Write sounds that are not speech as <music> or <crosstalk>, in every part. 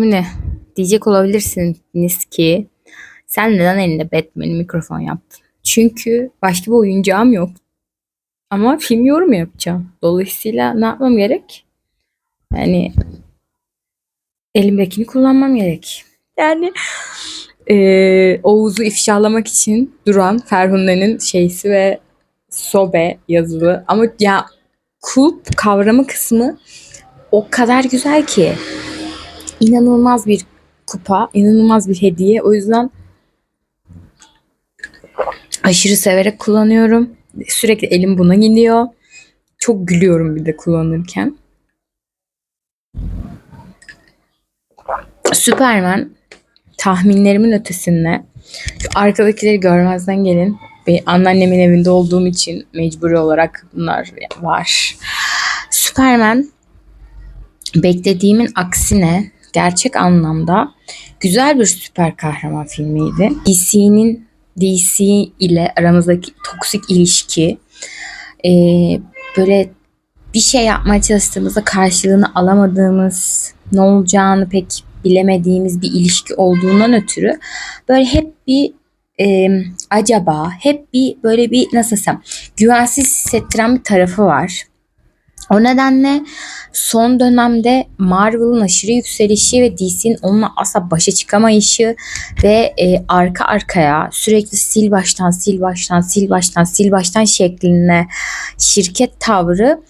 Şimdi diyecek olabilirsiniz ki sen neden elinde Batman mikrofon yaptın? Çünkü başka bir oyuncağım yok. Ama film yorumu yapacağım. Dolayısıyla ne yapmam gerek? Yani elimdekini kullanmam gerek. Yani eee Oğuz'u ifşalamak için duran Ferhunde'nin şeysi ve sobe yazılı. Ama ya kulp kavramı kısmı o kadar güzel ki. İnanılmaz bir kupa, inanılmaz bir hediye. O yüzden aşırı severek kullanıyorum. Sürekli elim buna gidiyor. Çok gülüyorum bir de kullanırken. Superman tahminlerimin ötesinde şu arkadakileri görmezden gelin. Ve anneannemin evinde olduğum için mecburi olarak bunlar var. Superman beklediğimin aksine gerçek anlamda güzel bir süper kahraman filmiydi. DC'nin DC ile aramızdaki toksik ilişki e, böyle bir şey yapmaya çalıştığımızda karşılığını alamadığımız, ne olacağını pek bilemediğimiz bir ilişki olduğundan ötürü böyle hep bir e, acaba, hep bir böyle bir nasıl desem güvensiz hissettiren bir tarafı var. O nedenle son dönemde Marvel'ın aşırı yükselişi ve DC'nin onunla asla başa çıkamayışı ve e, arka arkaya sürekli sil baştan sil baştan sil baştan sil baştan şeklinde şirket tavrı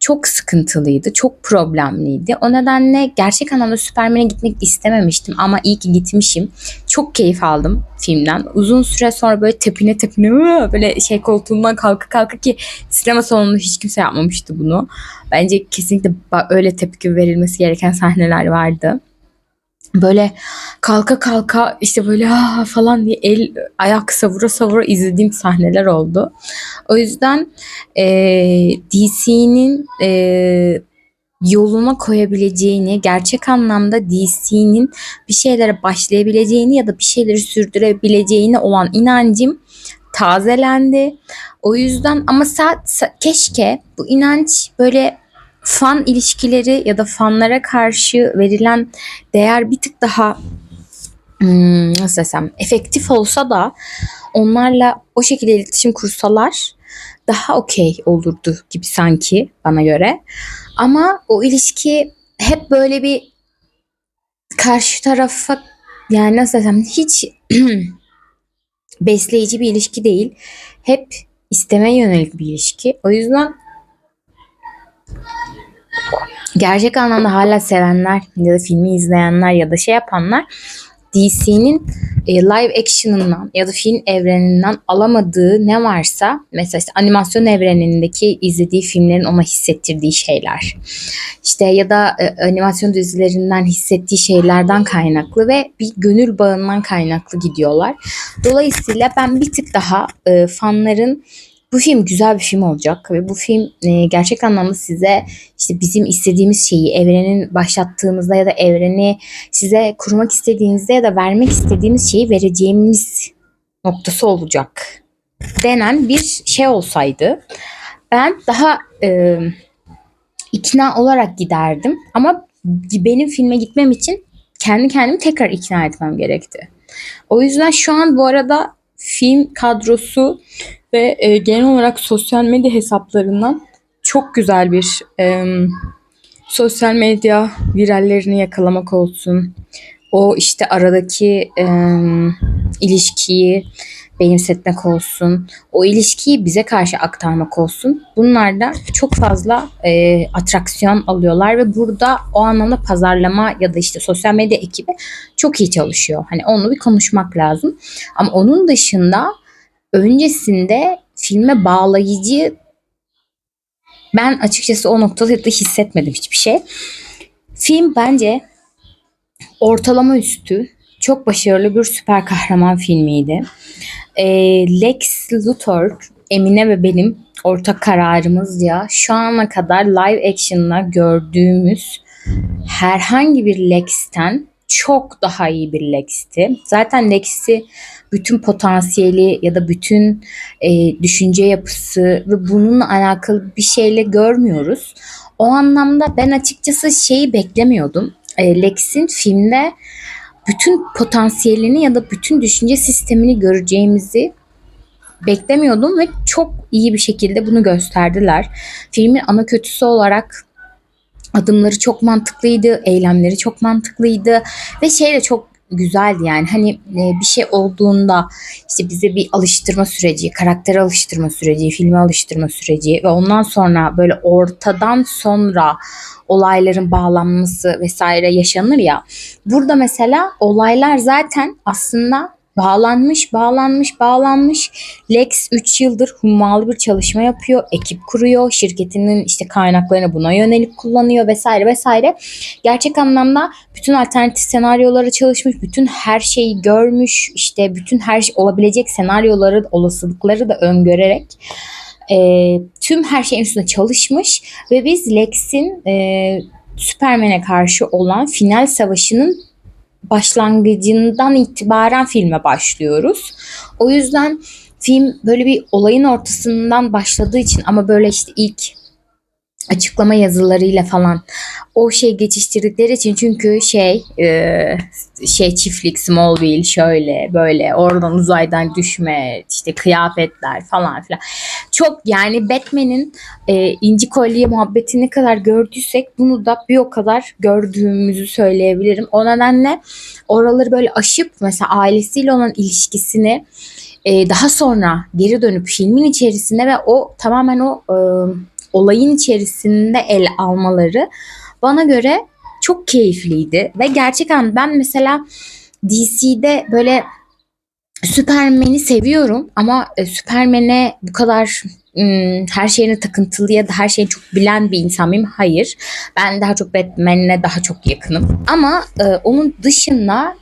çok sıkıntılıydı, çok problemliydi. O nedenle gerçek anlamda Superman'e gitmek istememiştim ama iyi ki gitmişim. Çok keyif aldım filmden. Uzun süre sonra böyle tepine tepine böyle şey koltuğundan kalka kalka ki sinema salonunda hiç kimse yapmamıştı bunu. Bence kesinlikle öyle tepki verilmesi gereken sahneler vardı böyle kalka kalka işte böyle ha falan diye el ayak savura savura izlediğim sahneler oldu. O yüzden e, DC'nin e, yoluna koyabileceğini, gerçek anlamda DC'nin bir şeylere başlayabileceğini ya da bir şeyleri sürdürebileceğini olan inancım tazelendi. O yüzden ama sa- keşke bu inanç böyle fan ilişkileri ya da fanlara karşı verilen değer bir tık daha hmm, nasıl desem efektif olsa da onlarla o şekilde iletişim kursalar daha okey olurdu gibi sanki bana göre. Ama o ilişki hep böyle bir karşı tarafa yani nasıl desem hiç <clears throat> besleyici bir ilişki değil. Hep istemeye yönelik bir ilişki. O yüzden gerçek anlamda hala sevenler ya da filmi izleyenler ya da şey yapanlar DC'nin e, live action'ından ya da film evreninden alamadığı ne varsa mesela işte animasyon evrenindeki izlediği filmlerin ona hissettirdiği şeyler. İşte ya da e, animasyon dizilerinden hissettiği şeylerden kaynaklı ve bir gönül bağından kaynaklı gidiyorlar. Dolayısıyla ben bir tık daha e, fanların bu film güzel bir film olacak ve bu film e, gerçek anlamda size işte bizim istediğimiz şeyi evrenin başlattığımızda ya da evreni size kurmak istediğinizde ya da vermek istediğimiz şeyi vereceğimiz noktası olacak denen bir şey olsaydı ben daha e, ikna olarak giderdim ama benim filme gitmem için kendi kendimi tekrar ikna etmem gerekti. O yüzden şu an bu arada film kadrosu ve e, genel olarak sosyal medya hesaplarından çok güzel bir e, sosyal medya virallerini yakalamak olsun. O işte aradaki e, ilişkiyi benimsetmek olsun. O ilişkiyi bize karşı aktarmak olsun. Bunlar da çok fazla e, atraksiyon alıyorlar ve burada o anlamda pazarlama ya da işte sosyal medya ekibi çok iyi çalışıyor. Hani onu bir konuşmak lazım. Ama onun dışında öncesinde filme bağlayıcı ben açıkçası o noktada hissetmedim hiçbir şey. Film bence ortalama üstü çok başarılı bir süper kahraman filmiydi. E, Lex Luthor, Emine ve benim ortak kararımız ya şu ana kadar live action'la gördüğümüz herhangi bir Lex'ten çok daha iyi bir Lex'ti. Zaten Lex'i bütün potansiyeli ya da bütün e, düşünce yapısı ve bununla alakalı bir şeyle görmüyoruz. O anlamda ben açıkçası şeyi beklemiyordum. e, Lex'in filmde bütün potansiyelini ya da bütün düşünce sistemini göreceğimizi beklemiyordum ve çok iyi bir şekilde bunu gösterdiler. Filmin ana kötüsü olarak adımları çok mantıklıydı, eylemleri çok mantıklıydı ve şey de çok güzeldi yani hani e, bir şey olduğunda işte bize bir alıştırma süreci, karakter alıştırma süreci, filme alıştırma süreci ve ondan sonra böyle ortadan sonra olayların bağlanması vesaire yaşanır ya. Burada mesela olaylar zaten aslında bağlanmış, bağlanmış, bağlanmış. Lex 3 yıldır hummalı bir çalışma yapıyor, ekip kuruyor, şirketinin işte kaynaklarını buna yönelik kullanıyor vesaire vesaire. Gerçek anlamda bütün alternatif senaryolara çalışmış, bütün her şeyi görmüş, işte bütün her şey olabilecek senaryoları, olasılıkları da öngörerek e, tüm her şeyin üstünde çalışmış ve biz Lex'in e, Superman'e karşı olan final savaşının başlangıcından itibaren filme başlıyoruz. O yüzden film böyle bir olayın ortasından başladığı için ama böyle işte ilk açıklama yazılarıyla falan o şey geçiştirdikleri için çünkü şey e, şey çiftlik Smallville şöyle böyle oradan uzaydan düşme işte kıyafetler falan filan çok yani Batman'in e, inci kolye muhabbeti ne kadar gördüysek bunu da bir o kadar gördüğümüzü söyleyebilirim. O nedenle oraları böyle aşıp mesela ailesiyle olan ilişkisini e, daha sonra geri dönüp filmin içerisinde ve o tamamen o e, olayın içerisinde el almaları bana göre çok keyifliydi ve gerçekten ben mesela DC'de böyle Süpermen'i seviyorum ama e, Süpermen'e bu kadar her şeyine takıntılı ya da her şeyi çok bilen bir insan mıyım? Hayır. Ben daha çok Batman'le daha çok yakınım. Ama e, onun dışında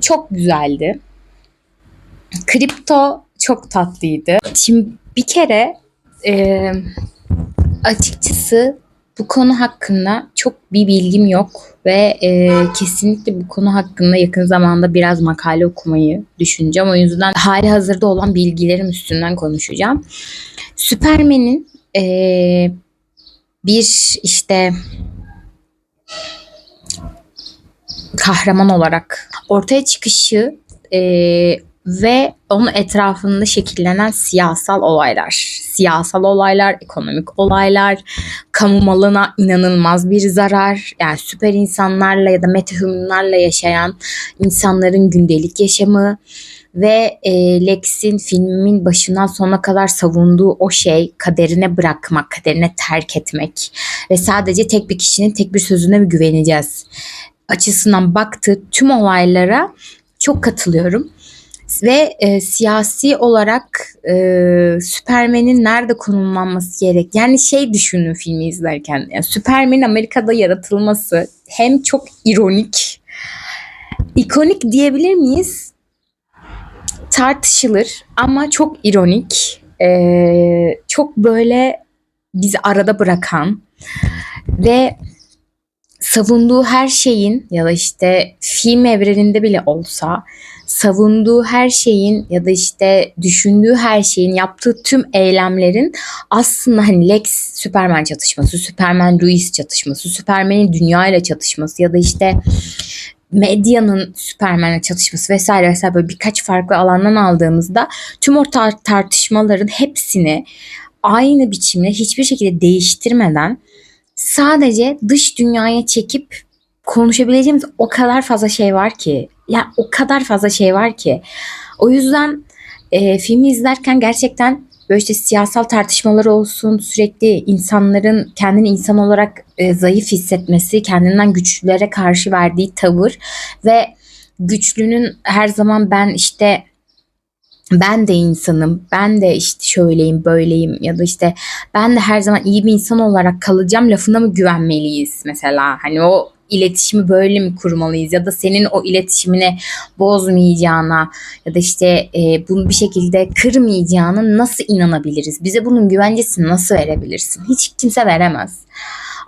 çok güzeldi. Kripto çok tatlıydı. Şimdi bir kere e, açıkçası bu konu hakkında çok bir bilgim yok ve e, kesinlikle bu konu hakkında yakın zamanda biraz makale okumayı düşüneceğim. O yüzden hali hazırda olan bilgilerim üstünden konuşacağım. Süpermen'in e, bir işte kahraman olarak ortaya çıkışı e, ve onun etrafında şekillenen siyasal olaylar. Siyasal olaylar, ekonomik olaylar, kamu malına inanılmaz bir zarar. Yani süper insanlarla ya da metahumlarla yaşayan insanların gündelik yaşamı ve e, Lex'in filmin başından sona kadar savunduğu o şey kaderine bırakmak, kaderine terk etmek ve sadece tek bir kişinin tek bir sözüne mi güveneceğiz açısından baktığı tüm olaylara çok katılıyorum ve e, siyasi olarak e, Süpermen'in nerede konumlanması gerek. Yani şey düşünün filmi izlerken. Yani Süpermen'in Amerika'da yaratılması hem çok ironik, ikonik diyebilir miyiz? Tartışılır ama çok ironik. E, çok böyle bizi arada bırakan ve savunduğu her şeyin ya da işte film evreninde bile olsa savunduğu her şeyin ya da işte düşündüğü her şeyin yaptığı tüm eylemlerin aslında hani Lex Superman çatışması, Superman Louis çatışması, Superman'in dünya ile çatışması ya da işte medyanın Superman'le çatışması vesaire vesaire böyle birkaç farklı alandan aldığımızda tüm o tar- tartışmaların hepsini aynı biçimde hiçbir şekilde değiştirmeden sadece dış dünyaya çekip konuşabileceğimiz o kadar fazla şey var ki. Yani o kadar fazla şey var ki. O yüzden e, filmi izlerken gerçekten böyle işte siyasal tartışmalar olsun, sürekli insanların kendini insan olarak e, zayıf hissetmesi, kendinden güçlülere karşı verdiği tavır ve güçlünün her zaman ben işte ben de insanım, ben de işte şöyleyim, böyleyim ya da işte ben de her zaman iyi bir insan olarak kalacağım lafına mı güvenmeliyiz mesela? Hani o iletişimi böyle mi kurmalıyız ya da senin o iletişimini bozmayacağına ya da işte e, bunu bir şekilde kırmayacağına nasıl inanabiliriz? Bize bunun güvencesini nasıl verebilirsin? Hiç kimse veremez.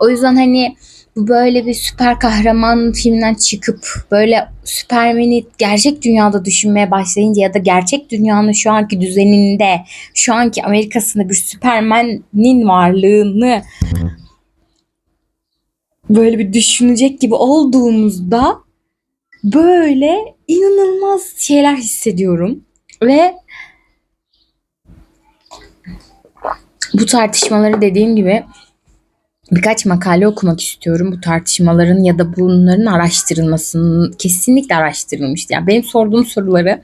O yüzden hani bu böyle bir süper kahraman filmden çıkıp böyle Süpermen'i gerçek dünyada düşünmeye başlayınca ya da gerçek dünyanın şu anki düzeninde, şu anki Amerika'sında bir Süpermen'in varlığını böyle bir düşünecek gibi olduğumuzda böyle inanılmaz şeyler hissediyorum. Ve bu tartışmaları dediğim gibi birkaç makale okumak istiyorum. Bu tartışmaların ya da bunların araştırılmasının kesinlikle araştırılmış. Yani benim sorduğum soruları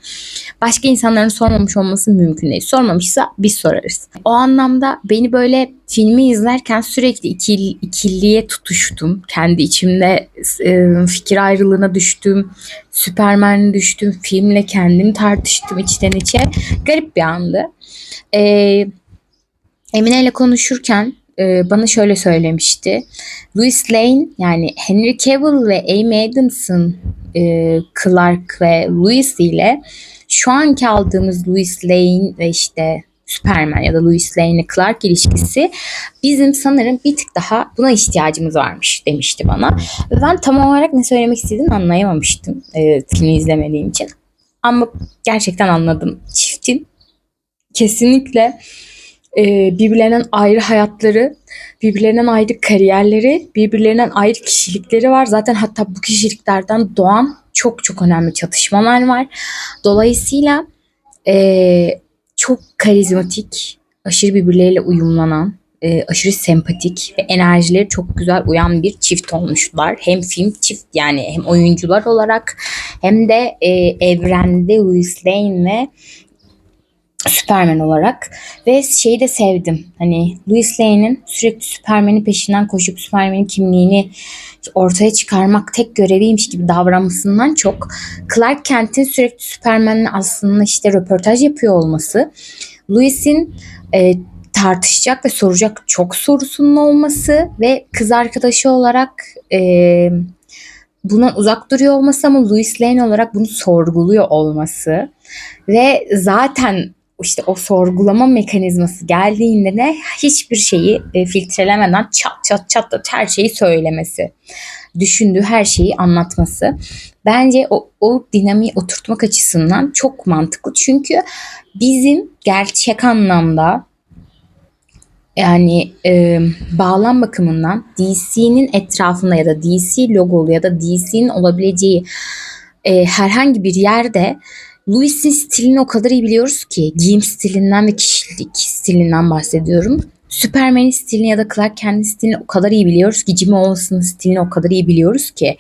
başka insanların sormamış olması mümkün değil. Sormamışsa biz sorarız. O anlamda beni böyle filmi izlerken sürekli ikil, ikiliye tutuştum. Kendi içimde e, fikir ayrılığına düştüm. Süpermen'e düştüm. Filmle kendim tartıştım içten içe. Garip bir andı. E, Emine ile konuşurken e, bana şöyle söylemişti. Louis Lane yani Henry Cavill ve Amy Adams'ın e, Clark ve Louis ile şu anki aldığımız Louis Lane ve işte Superman ya da Louis Lane ile Clark ilişkisi bizim sanırım bir tık daha buna ihtiyacımız varmış demişti bana. Ben tam olarak ne söylemek istediğini anlayamamıştım e, filmi izlemediğim için. Ama gerçekten anladım. Çiftin kesinlikle e, birbirlerinden ayrı hayatları, birbirlerinden ayrı kariyerleri, birbirlerinden ayrı kişilikleri var. Zaten hatta bu kişiliklerden doğan çok çok önemli çatışmalar var. Dolayısıyla e, çok karizmatik, aşırı birbirleriyle uyumlanan, e, aşırı sempatik ve enerjileri çok güzel uyan bir çift olmuşlar. Hem film çift yani hem oyuncular olarak hem de e, evrende Louis Lane ve Superman olarak ve şeyi de sevdim. Hani Louis Lane'in sürekli Superman'in peşinden koşup Superman'in kimliğini ortaya çıkarmak tek göreviymiş gibi davranmasından çok Clark Kent'in sürekli Superman'le aslında işte röportaj yapıyor olması, Louis'in e, tartışacak ve soracak çok sorusunun olması ve kız arkadaşı olarak e, buna uzak duruyor olması ama Louis Lane olarak bunu sorguluyor olması ve zaten işte o sorgulama mekanizması geldiğinde de hiçbir şeyi e, filtrelemeden çat çat çat da her şeyi söylemesi. Düşündüğü her şeyi anlatması. Bence o, o dinamiği oturtmak açısından çok mantıklı. Çünkü bizim gerçek anlamda yani e, bağlam bakımından DC'nin etrafında ya da DC logolu ya da DC'nin olabileceği e, herhangi bir yerde Louis'in stilini o kadar iyi biliyoruz ki giyim stilinden ve kişilik stilinden bahsediyorum. Superman'in stilini ya da Clark Kent'in stilini o kadar iyi biliyoruz ki Jimmy Olsen'ın stilini o kadar iyi biliyoruz ki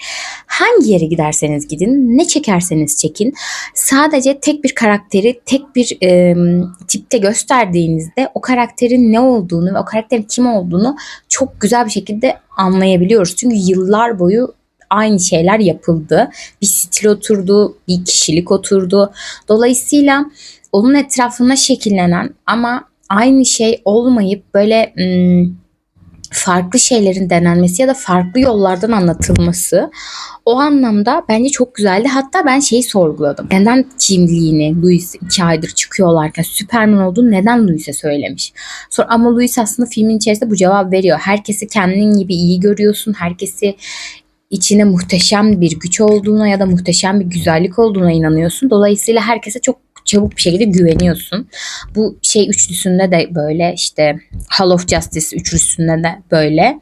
hangi yere giderseniz gidin ne çekerseniz çekin sadece tek bir karakteri tek bir e, tipte gösterdiğinizde o karakterin ne olduğunu ve o karakterin kim olduğunu çok güzel bir şekilde anlayabiliyoruz. Çünkü yıllar boyu aynı şeyler yapıldı. Bir stil oturdu, bir kişilik oturdu. Dolayısıyla onun etrafına şekillenen ama aynı şey olmayıp böyle farklı şeylerin denenmesi ya da farklı yollardan anlatılması o anlamda bence çok güzeldi. Hatta ben şeyi sorguladım. Neden kimliğini Louis iki aydır çıkıyorlarken Superman olduğunu neden Louis'e söylemiş? Sonra ama Louis aslında filmin içerisinde bu cevap veriyor. Herkesi kendin gibi iyi görüyorsun. Herkesi içine muhteşem bir güç olduğuna ya da muhteşem bir güzellik olduğuna inanıyorsun. Dolayısıyla herkese çok çabuk bir şekilde güveniyorsun. Bu şey üçlüsünde de böyle işte Hall of Justice üçlüsünde de böyle.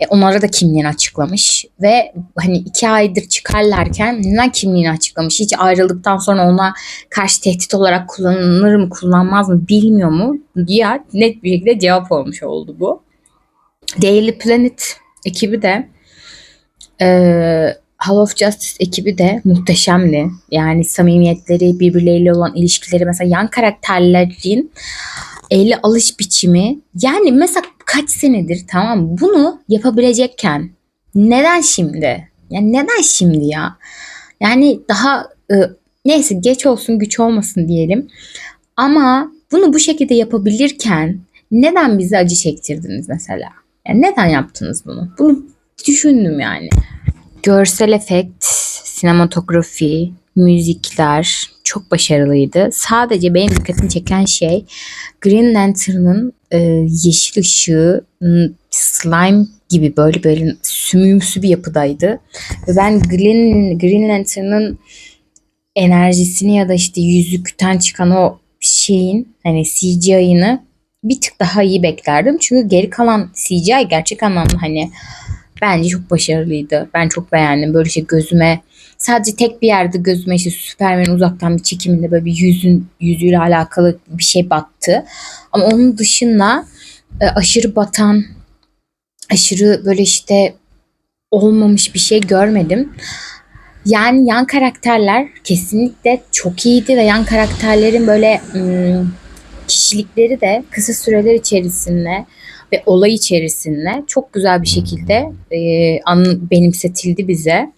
E, onlara da kimliğini açıklamış ve hani iki aydır çıkarlarken neden kimliğini açıklamış? Hiç ayrıldıktan sonra ona karşı tehdit olarak kullanılır mı kullanmaz mı bilmiyor mu? Ya net bir şekilde cevap olmuş oldu bu. Daily Planet ekibi de ee, Hall of Justice ekibi de muhteşemdi. Yani samimiyetleri, birbirleriyle olan ilişkileri mesela yan karakterlerin ele alış biçimi yani mesela kaç senedir tamam bunu yapabilecekken neden şimdi? Yani neden şimdi ya? Yani daha e, neyse geç olsun güç olmasın diyelim. Ama bunu bu şekilde yapabilirken neden bize acı çektirdiniz mesela? Yani neden yaptınız bunu? Bunu düşündüm yani. Görsel efekt, sinematografi, müzikler çok başarılıydı. Sadece benim dikkatimi çeken şey Green Lantern'ın e, yeşil ışığı slime gibi böyle böyle sümümsü bir yapıdaydı. Ve ben Green, Green Lantern'ın enerjisini ya da işte yüzükten çıkan o şeyin hani CGI'ını bir tık daha iyi beklerdim. Çünkü geri kalan CGI gerçek anlamda hani Bence çok başarılıydı. Ben çok beğendim. Böyle işte gözüme sadece tek bir yerde gözüme işte Superman'in uzaktan bir çekiminde böyle bir yüzün yüzüyle alakalı bir şey battı. Ama onun dışında e, aşırı batan, aşırı böyle işte olmamış bir şey görmedim. Yani yan karakterler kesinlikle çok iyiydi ve yan karakterlerin böyle kişilikleri de kısa süreler içerisinde ve olay içerisinde çok güzel bir şekilde e, an, benimsetildi bize.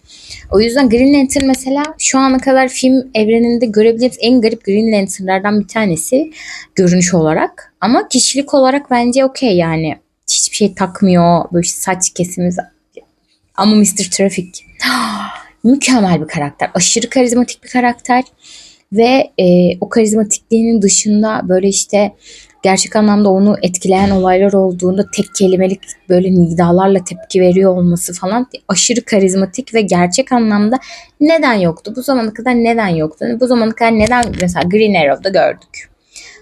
O yüzden Green Lantern mesela şu ana kadar film evreninde görebileceğimiz en garip Green Lantern'lardan bir tanesi görünüş olarak. Ama kişilik olarak bence okey yani. Hiçbir şey takmıyor. Böyle saç kesimi ama Mr. Traffic <gasps> mükemmel bir karakter. Aşırı karizmatik bir karakter. Ve e, o karizmatikliğinin dışında böyle işte gerçek anlamda onu etkileyen olaylar olduğunda tek kelimelik böyle nidalarla tepki veriyor olması falan aşırı karizmatik ve gerçek anlamda neden yoktu? Bu zamana kadar neden yoktu? Bu zamana kadar neden mesela Green Arrow'da gördük?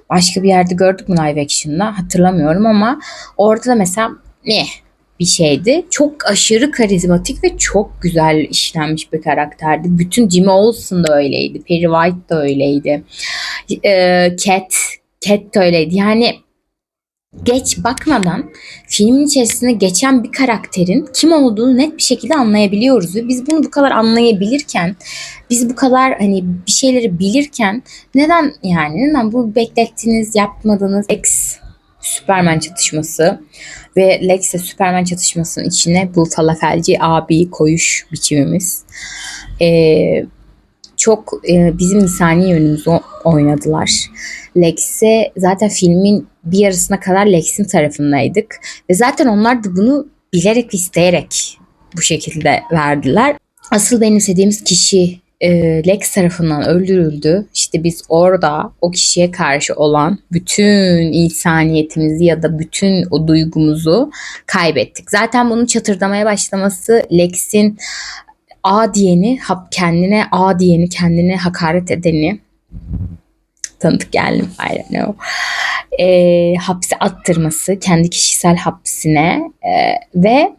Başka bir yerde gördük mü live action'da hatırlamıyorum ama orada da mesela ne bir şeydi. Çok aşırı karizmatik ve çok güzel işlenmiş bir karakterdi. Bütün Jimmy Olsen da öyleydi. Perry White da öyleydi. Ee, Cat, Cat öyleydi. Yani geç bakmadan filmin içerisinde geçen bir karakterin kim olduğunu net bir şekilde anlayabiliyoruz ve biz bunu bu kadar anlayabilirken biz bu kadar hani bir şeyleri bilirken neden yani neden bu beklettiniz yapmadınız X Superman çatışması ve Lex ile Superman çatışmasının içine bu falafelci abi koyuş biçimimiz. Ee, çok e, bizim insani yönümüzü oynadılar. Lex'e zaten filmin bir yarısına kadar Lex'in tarafındaydık. Ve zaten onlar da bunu bilerek isteyerek bu şekilde verdiler. Asıl benimsediğimiz kişi e, Lex tarafından öldürüldü. İşte biz orada o kişiye karşı olan bütün insaniyetimizi ya da bütün o duygumuzu kaybettik. Zaten bunun çatırdamaya başlaması Lex'in A diyeni, kendine A diyeni, kendine hakaret edeni tanıdık geldim. I don't know. E, hapse attırması, kendi kişisel hapsine e, ve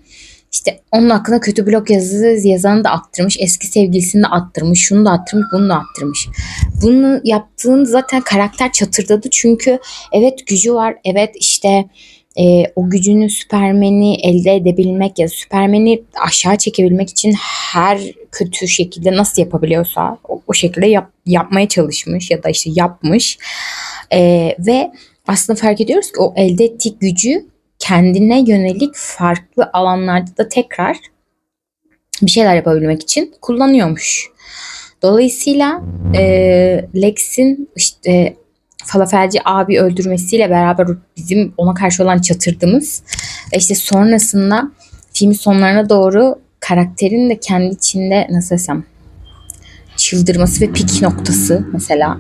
işte onun hakkında kötü blog yazısı yazanı da attırmış. Eski sevgilisini de attırmış. Şunu da attırmış. Bunu da attırmış. Bunu yaptığın zaten karakter çatırdadı. Çünkü evet gücü var. Evet işte e, o gücünü Süpermen'i elde edebilmek ya Süpermen'i aşağı çekebilmek için her kötü şekilde nasıl yapabiliyorsa o, o şekilde yap, yapmaya çalışmış ya da işte yapmış. E, ve aslında fark ediyoruz ki o elde ettiği gücü kendine yönelik farklı alanlarda da tekrar bir şeyler yapabilmek için kullanıyormuş. Dolayısıyla e, Lex'in işte falafelci abi öldürmesiyle beraber bizim ona karşı olan çatırdığımız ve işte sonrasında filmin sonlarına doğru karakterin de kendi içinde nasıl desem çıldırması ve pik noktası mesela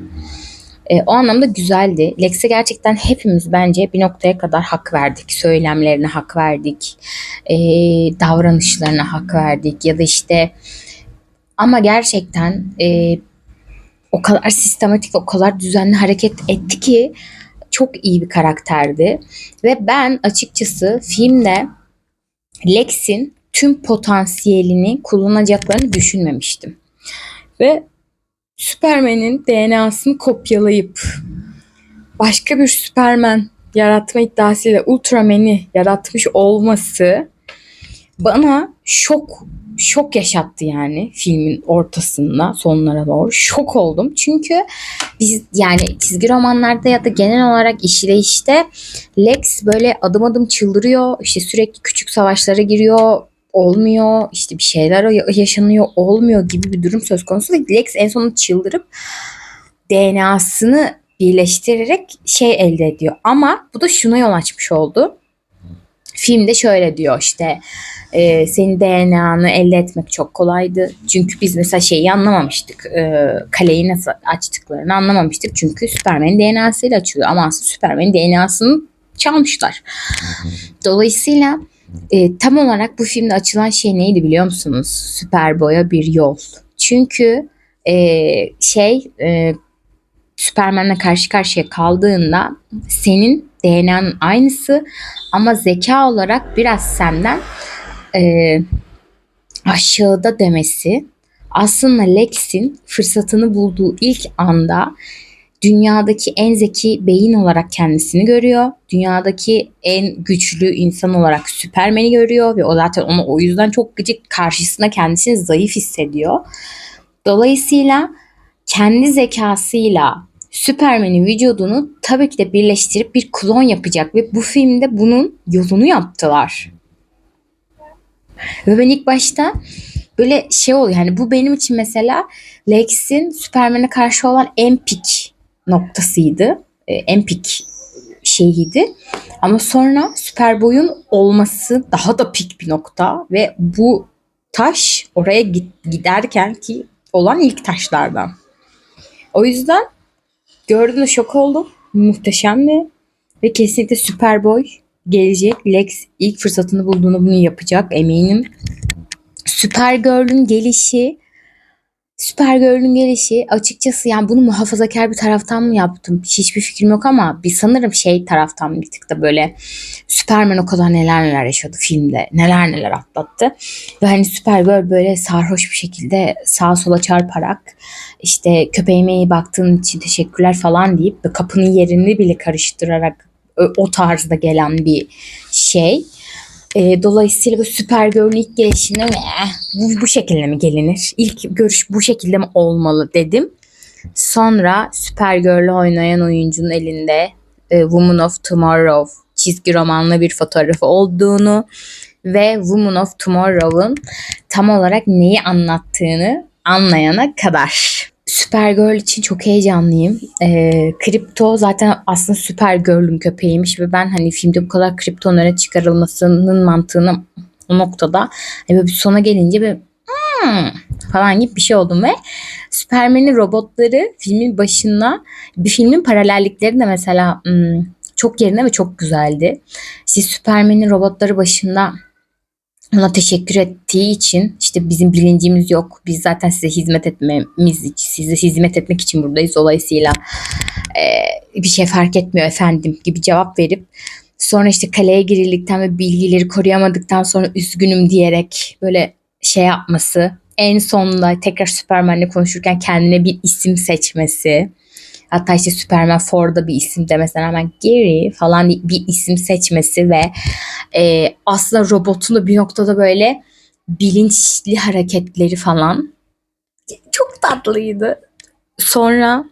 e, o anlamda güzeldi. Lex'e gerçekten hepimiz bence bir noktaya kadar hak verdik. Söylemlerine hak verdik. E, davranışlarına hak verdik. Ya da işte ama gerçekten e, o kadar sistematik ve o kadar düzenli hareket etti ki çok iyi bir karakterdi. Ve ben açıkçası filmde Lex'in tüm potansiyelini kullanacaklarını düşünmemiştim. Ve Superman'in DNA'sını kopyalayıp başka bir Superman yaratma iddiasıyla Ultraman'i yaratmış olması bana şok şok yaşattı yani filmin ortasında sonlara doğru şok oldum. Çünkü biz yani çizgi romanlarda ya da genel olarak işleyişte Lex böyle adım adım çıldırıyor. işte sürekli küçük savaşlara giriyor olmuyor işte bir şeyler yaşanıyor olmuyor gibi bir durum söz konusu ve Lex en sonunda çıldırıp DNA'sını birleştirerek şey elde ediyor. Ama bu da şuna yol açmış oldu. Filmde şöyle diyor işte e, senin DNA'nı elde etmek çok kolaydı. Çünkü biz mesela şeyi anlamamıştık. E, kaleyi nasıl açtıklarını anlamamıştık. Çünkü Superman'in DNA'sıyla açılıyor. Ama aslında Superman'in DNA'sını çalmışlar. Dolayısıyla e, tam olarak bu filmde açılan şey neydi biliyor musunuz? Superboy'a bir yol. Çünkü e, şey e, Superman'le karşı karşıya kaldığında senin DNA'nın aynısı ama zeka olarak biraz senden e, aşağıda demesi aslında Lex'in fırsatını bulduğu ilk anda dünyadaki en zeki beyin olarak kendisini görüyor. Dünyadaki en güçlü insan olarak Süpermen'i görüyor ve o zaten onu o yüzden çok gıcık karşısına kendisini zayıf hissediyor. Dolayısıyla kendi zekasıyla Süpermen'in vücudunu tabii ki de birleştirip bir klon yapacak ve bu filmde bunun yolunu yaptılar. Ve ben ilk başta böyle şey oluyor yani bu benim için mesela Lex'in Superman'e karşı olan en pik noktasıydı. E, en pik şeyiydi. Ama sonra Superboy'un olması daha da pik bir nokta ve bu taş oraya giderken ki olan ilk taşlardan. O yüzden gördüğümde şok oldum. Muhteşemdi. Ve kesinlikle Superboy gelecek. Lex ilk fırsatını bulduğunu bunu yapacak eminim. Supergirl'ün gelişi Supergirl'ün gelişi açıkçası yani bunu muhafazakar bir taraftan mı yaptım? Hiçbir fikrim yok ama bir sanırım şey taraftan bir tık da böyle Superman o kadar neler neler yaşadı filmde. Neler neler atlattı. Ve hani Supergirl böyle sarhoş bir şekilde sağa sola çarparak işte köpeğime iyi baktığın için teşekkürler falan deyip kapının yerini bile karıştırarak o tarzda gelen bir şey. E, dolayısıyla bu Supergirl'ün ilk gelişinde "Eh, bu, bu şekilde mi gelinir? İlk görüş bu şekilde mi olmalı dedim. Sonra Supergirl'ü oynayan oyuncunun elinde e, Woman of Tomorrow çizgi romanlı bir fotoğrafı olduğunu ve Woman of Tomorrow'un tam olarak neyi anlattığını anlayana kadar. Supergirl için çok heyecanlıyım. Ee, Kripto zaten aslında Supergirl'ün köpeğiymiş ve ben hani filmde bu kadar Kripto'nun öne çıkarılmasının mantığını o noktada hani böyle bir sona gelince bir "Hmm" falan gibi bir şey oldum ve Superman'in robotları filmin başında bir filmin paralellikleri de mesela hmm, çok yerine ve çok güzeldi. İşte Superman'in robotları başında ona teşekkür ettiği için işte bizim bilincimiz yok. Biz zaten size hizmet etmemiz size hizmet etmek için buradayız. Dolayısıyla eee, bir şey fark etmiyor efendim gibi cevap verip sonra işte kaleye girildikten ve bilgileri koruyamadıktan sonra üzgünüm diyerek böyle şey yapması. En sonunda tekrar Superman'le konuşurken kendine bir isim seçmesi. Hatta işte Superman Ford'a bir isim demesine rağmen Gary falan bir isim seçmesi ve e, aslında robotun da bir noktada böyle bilinçli hareketleri falan çok tatlıydı. Sonra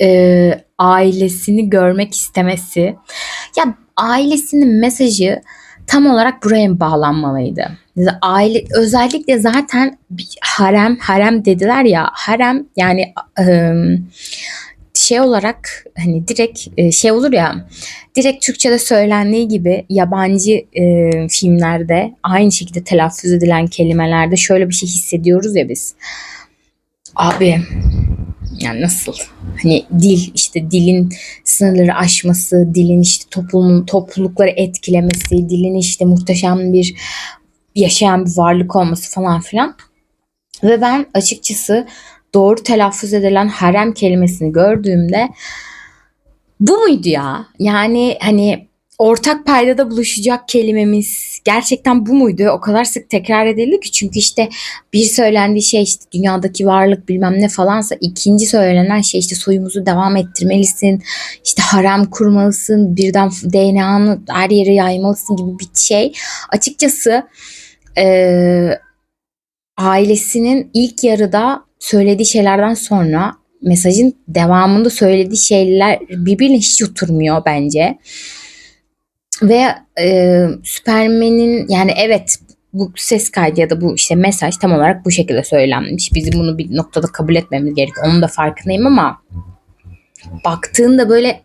e, ailesini görmek istemesi. Ya ailesinin mesajı tam olarak buraya mı bağlanmalıydı? Aile özellikle zaten harem harem dediler ya harem yani şey olarak hani direkt e, şey olur ya direkt Türkçe'de söylendiği gibi yabancı e, filmlerde aynı şekilde telaffuz edilen kelimelerde şöyle bir şey hissediyoruz ya biz. Abi yani nasıl? Hani dil işte dilin sınırları aşması, dilin işte toplumun toplulukları etkilemesi, dilin işte muhteşem bir yaşayan bir varlık olması falan filan. Ve ben açıkçası doğru telaffuz edilen harem kelimesini gördüğümde bu muydu ya? Yani hani ortak paydada buluşacak kelimemiz gerçekten bu muydu? O kadar sık tekrar edildi ki çünkü işte bir söylendiği şey işte dünyadaki varlık bilmem ne falansa ikinci söylenen şey işte soyumuzu devam ettirmelisin. işte harem kurmalısın. Birden DNA'nı her yere yaymalısın gibi bir şey. Açıkçası eee, ailesinin ilk yarıda söylediği şeylerden sonra mesajın devamında söylediği şeyler birbirine hiç oturmuyor bence. Ve e, Superman'in yani evet bu ses kaydı ya da bu işte mesaj tam olarak bu şekilde söylenmiş. Bizim bunu bir noktada kabul etmemiz gerekiyor. Onun da farkındayım ama baktığında böyle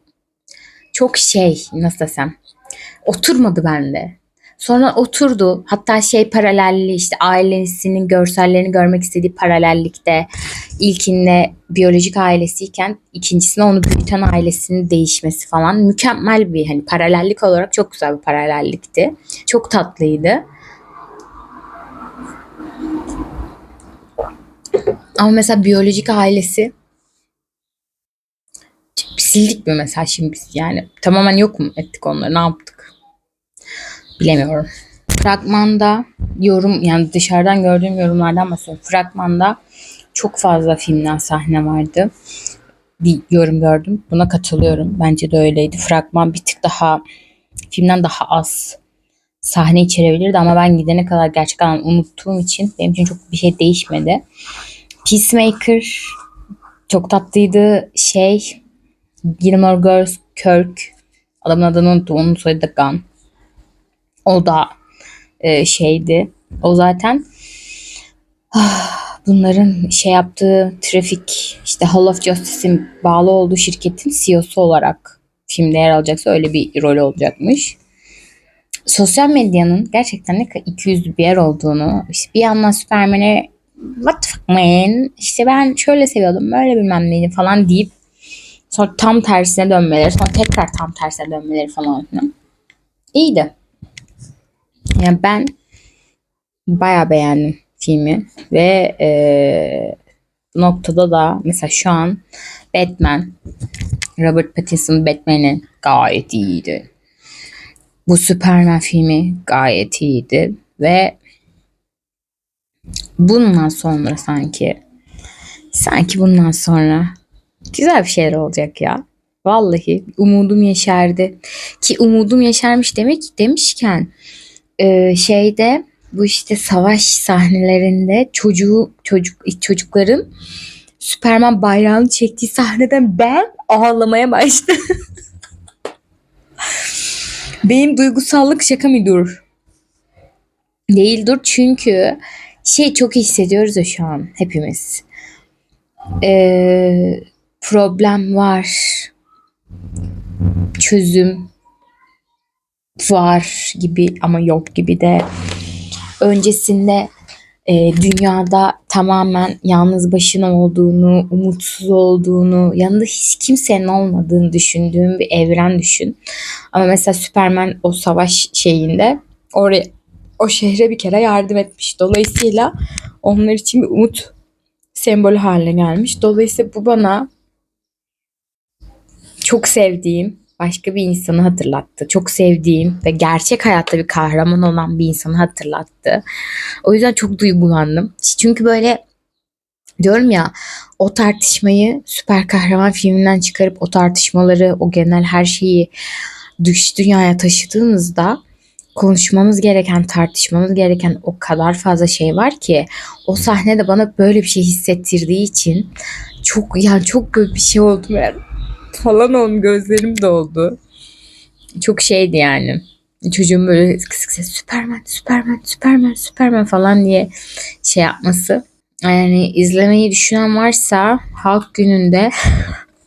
çok şey nasıl desem oturmadı bende. Sonra oturdu. Hatta şey paralelli işte ailesinin görsellerini görmek istediği paralellikte ilkinde biyolojik ailesiyken ikincisinde onu büyüten ailesinin değişmesi falan mükemmel bir hani paralellik olarak çok güzel bir paralellikti. Çok tatlıydı. Ama mesela biyolojik ailesi sildik mi mesela şimdi biz yani tamamen yok mu ettik onları ne yaptık bilemiyorum. fragmanda yorum yani dışarıdan gördüğüm yorumlardan bahsediyorum. Fragmanda çok fazla filmden sahne vardı. Bir yorum gördüm. Buna katılıyorum. Bence de öyleydi. Fragman bir tık daha filmden daha az sahne içerebilirdi ama ben gidene kadar gerçekten unuttuğum için benim için çok bir şey değişmedi. Peacemaker çok tatlıydı. Şey Gilmore Girls Kirk adamın adını unuttum. Onun soyadı da Gunn. O da e, şeydi. O zaten ah, bunların şey yaptığı trafik işte Hall of Justice'in bağlı olduğu şirketin CEO'su olarak filmde yer alacaksa öyle bir rol olacakmış. Sosyal medyanın gerçekten ne kadar 200 bir yer olduğunu işte bir yandan Superman'e what the fuck man işte ben şöyle seviyordum böyle bilmem neydi falan deyip sonra tam tersine dönmeleri sonra tekrar tam tersine dönmeleri falan filan. İyiydi. Yani ben bayağı beğendim filmi ve e, noktada da mesela şu an Batman Robert Pattinson Batman'i gayet iyiydi. Bu Superman filmi gayet iyiydi ve bundan sonra sanki sanki bundan sonra güzel bir şeyler olacak ya. Vallahi umudum yeşerdi. Ki umudum yeşermiş demek demişken e, şeyde bu işte savaş sahnelerinde çocuğu çocuk çocukların Süperman bayrağını çektiği sahneden ben ağlamaya başladım. <laughs> Benim duygusallık şaka mı dur? Değildir çünkü şey çok hissediyoruz ya şu an hepimiz. Ee, problem var. Çözüm var gibi ama yok gibi de. Öncesinde e, dünyada tamamen yalnız başına olduğunu, umutsuz olduğunu, yanında hiç kimsenin olmadığını düşündüğün bir evren düşün. Ama mesela Superman o savaş şeyinde oraya o şehre bir kere yardım etmiş. Dolayısıyla onlar için bir umut sembolü haline gelmiş. Dolayısıyla bu bana çok sevdiğim başka bir insanı hatırlattı. Çok sevdiğim ve gerçek hayatta bir kahraman olan bir insanı hatırlattı. O yüzden çok duygulandım. Çünkü böyle diyorum ya o tartışmayı süper kahraman filminden çıkarıp o tartışmaları, o genel her şeyi dış dünyaya taşıdığınızda konuşmamız gereken, tartışmamız gereken o kadar fazla şey var ki o sahnede bana böyle bir şey hissettirdiği için çok yani çok bir şey oldu yani falan oldu gözlerim doldu. Çok şeydi yani. Çocuğun böyle kısık ses Süpermen, Süpermen, Süpermen, Süpermen falan diye şey yapması. Yani izlemeyi düşünen varsa halk gününde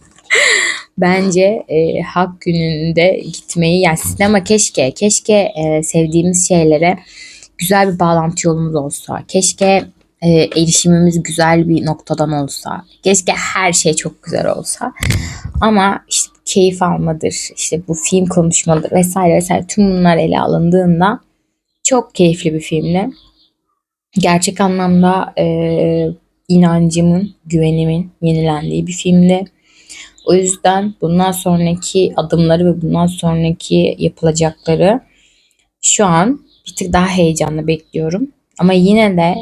<laughs> bence e, halk gününde gitmeyi yani sinema keşke keşke e, sevdiğimiz şeylere güzel bir bağlantı yolumuz olsa. Keşke e, erişimimiz güzel bir noktadan olsa. Keşke her şey çok güzel olsa. Ama işte bu keyif almadır, işte bu film konuşmadır vesaire vesaire tüm bunlar ele alındığında çok keyifli bir filmdi. Gerçek anlamda e, inancımın, güvenimin yenilendiği bir filmdi. O yüzden bundan sonraki adımları ve bundan sonraki yapılacakları şu an bir tık daha heyecanla bekliyorum. Ama yine de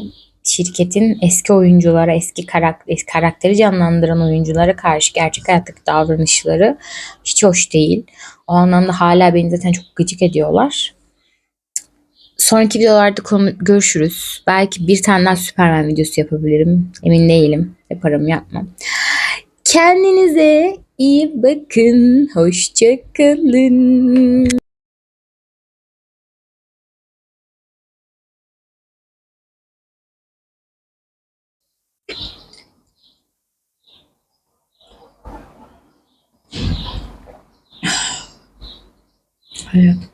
şirketin eski oyunculara, eski karakter, karakteri canlandıran oyunculara karşı gerçek hayattaki davranışları hiç hoş değil. O anlamda hala beni zaten çok gıcık ediyorlar. Sonraki videolarda konu görüşürüz. Belki bir tane daha Superman videosu yapabilirim. Emin değilim. Yaparım yapmam. Kendinize iyi bakın. Hoşçakalın. Hayat bu.